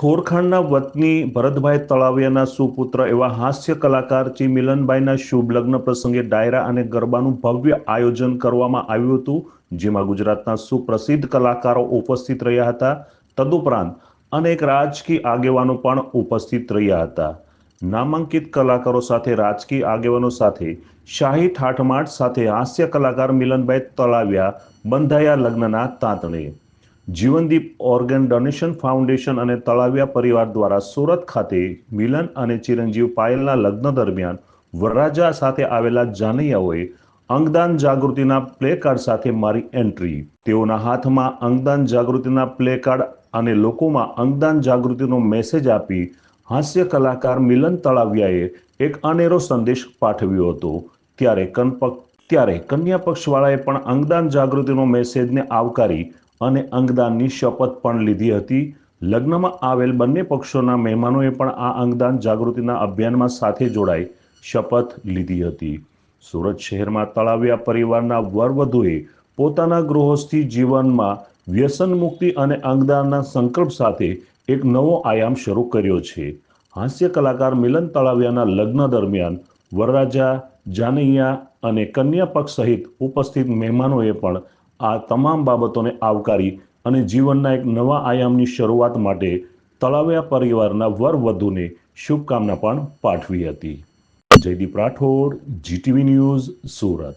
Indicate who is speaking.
Speaker 1: થોરખાણના વતની ભરતભાઈ તળાવિયાના સુપુત્ર એવા હાસ્ય કલાકાર ચી મિલનભાઈના શુભ લગ્ન પ્રસંગે ડાયરા અને ગરબાનું ભવ્ય આયોજન કરવામાં આવ્યું હતું, જેમાં ગુજરાતના સુપ્રસિદ્ધ કલાકારો ઉપસ્થિત રહ્યા હતા. તદુપરાંત અનેક રાજકીય આગેવાનો પણ ઉપસ્થિત રહ્યા હતા. નામાંકિત કલાકારો સાથે રાજકીય આગેવાનો સાથે, શાહી ઠાઠમાટ સાથે હાસ્ય કલાકાર મિલનભાઈ તળાવિયા બંધાયા લગ્નના તાંતણે. જીવનદીપ ઓર્ગન ડોનેશન ફાઉન્ડેશન અને તળાવિયા પરિવાર દ્વારા સુરત ખાતે મિલન અને ચિરંજીવ પાયલના લગ્ન દરમિયાન વરરાજા સાથે આવેલા જાનૈયાઓએ અંગદાન જાગૃતિના પ્લે કાર્ડ સાથે મારી એન્ટ્રી. તેઓના હાથમાં અંગદાન જાગૃતિના પ્લે કાર્ડ અને લોકોમાં અંગદાન જાગૃતિનો મેસેજ આપી હાસ્ય કલાકાર મિલન તળાવિયાએ એક અનેરો સંદેશ પાઠવ્યો હતો. ત્યારે કનપક, ત્યારે કન્યા પક્ષવાળાએ પણ અંગદાન જાગૃતિનો મેસેજને આવકારી અને અંગદાનની શપથ પણ લીધી હતી. લગ્નમાં આવેલ બંને પક્ષોના મહેમાનોએ પણ આ અંગદાન જાગૃતિના અભિયાનમાં સાથે જોડાઈ શપથ લીધી હતી. સુરત શહેરમાં તળાવિયા પરિવારના વરવધુએ પોતાના ગૃહસ્થી જીવનમાં વ્યસન મુક્તિ અને અંગદાનના સંકલ્પ સાથે એક નવો આયામ શરૂ કર્યો છે. હાસ્ય કલાકાર મિલન તળાવિયાના લગ્ન દરમિયાન વરરાજા, જાનૈયા અને કન્યા પક્ષ સહિત ઉપસ્થિત મહેમાનોએ પણ આ તમામ બાબતોને આવકારી અને જીવનના એક નવા આયામની શરૂઆત માટે તળાવ્યા પરિવારના વર વધુને શુભકામના પણ પાઠવી હતી. Jaydeep Rathod, GTV news, Surat.